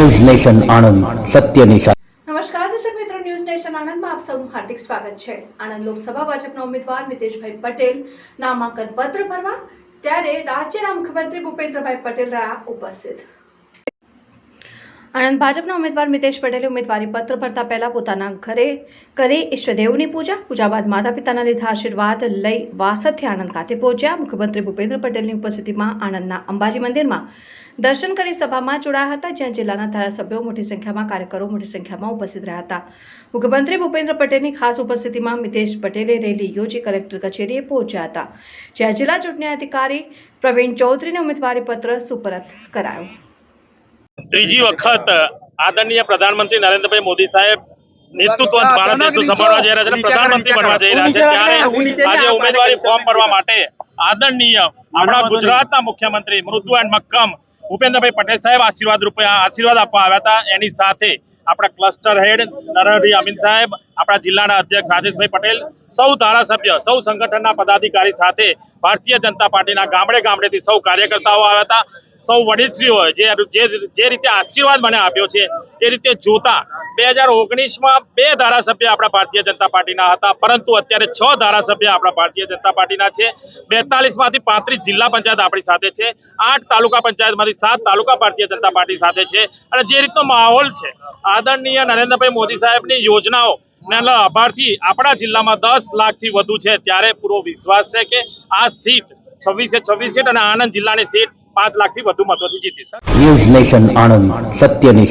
News nation Anand સત્યની સાથે નમસ્કાર, દર્શક મિત્રો, ન્યૂઝ નેશન આણંદમાં આપ સૌનું હાર્દિક સ્વાગત છે. આણંદ લોકસભા ભાજપના ઉમેદવાર મિતેશભાઈ પટેલ નામાંકન પત્ર ભરવા, ત્યારે રાજ્યના મુખ્યમંત્રી ભૂપેન્દ્રભાઈ પટેલ રહ્યા ઉપસ્થિત. આણંદ ભાજપના ઉમેદવાર મિતેશ પટેલે ઉમેદવારી પત્ર ભરતા પહેલા પોતાના ઘરે કરી ઈષ્ટદેવની પૂજા પૂજા બાદ માતા પિતાના લીધા આશીર્વાદ લઈ વાસદથી આણંદ ખાતે પહોંચ્યા. મુખ્યમંત્રી ભૂપેન્દ્ર પટેલની ઉપસ્થિતિમાં આણંદના અંબાજી મંદિરમાં દર્શન કરી સભામાં જોડાયા હતા, જ્યાં જિલ્લાના ધારાસભ્યો મોટી સંખ્યામાં કાર્યકરો મોટી સંખ્યામાં ઉપસ્થિત રહ્યા હતા. મુખ્યમંત્રી ભૂપેન્દ્ર પટેલની ખાસ ઉપસ્થિતિમાં મિતેશ પટેલે રેલી યોજી કલેક્ટર કચેરીએ પહોંચ્યા હતા, જ્યાં જિલ્લા ચૂંટણી અધિકારી પ્રવીણ ચૌધરીને ઉમેદવારી પત્ર સુપરત કરાયો. ત્રીજી વખત આદરણીય પ્રધાનમંત્રી નરેન્દ્રભાઈ મોદી સાહેબ નેતૃત્વ ભારત દેશનું સંભાળવા જઈ રહ્યા છે પ્રધાનમંત્રી બનવા જઈ રહ્યા છે. ત્યારે આજે ઉમેદવારી ફોર્મ ભરવા માટે આદરણીય આપણા ગુજરાતના મુખ્યમંત્રી મૃદુ એન્ડ મક્કમ ભૂપેન્દ્રભાઈ પટેલ સાહેબ આશીર્વાદ રૂપે આશીર્વાદ આપવા આવ્યા હતા. એની સાથે આપણા ક્લસ્ટર હેડ નરહરી અમીન સાહેબ આપણા જિલ્લાના અધ્યક્ષ રાજેશભાઈ પટેલ સૌ ધારાસભ્ય સૌ સંગઠનના પદાધિકારી સાથે ભારતીય જનતા પાર્ટીના ગામડે ગામડેથી સૌ કાર્યકર્તાઓ આવ્યા હતા. સૌ વડીલશ્રીઓ જે જે રીતે આશીર્વાદ મને આપ્યો છે એ રીતે જોતા બે હજાર ઓગણીસમાં બે ધારાસભ્ય આપણા ભારતીય જનતા પાર્ટીના હતા, પરંતુ અત્યારે છ ધારાસભ્ય આપણા ભારતીય જનતા પાર્ટીના છે. બેતાલીસમાંથી પાંત્રીસ જિલ્લા પંચાયત આપણી સાથે છે. આઠ તાલુકા પંચાયતમાંથી સાત તાલુકા ભારતીય જનતા પાર્ટી સાથે છે. અને જે રીતનો માહોલ છે, આદરણીય નરેન્દ્રભાઈ મોદી સાહેબની યોજનાઓ, ના લાભાર્થી આપણા જિલ્લામાં દસ લાખથી વધુ છે. ત્યારે પૂરો વિશ્વાસ છે કે આ સીટ છવ્વીસે છવ્વીસ સીટ અને આણંદ જિલ્લાની સીટ પાંચ લાખથી વધુ મતોથી જીતી છે ન્યૂઝ નેશન આણંદ સત્યની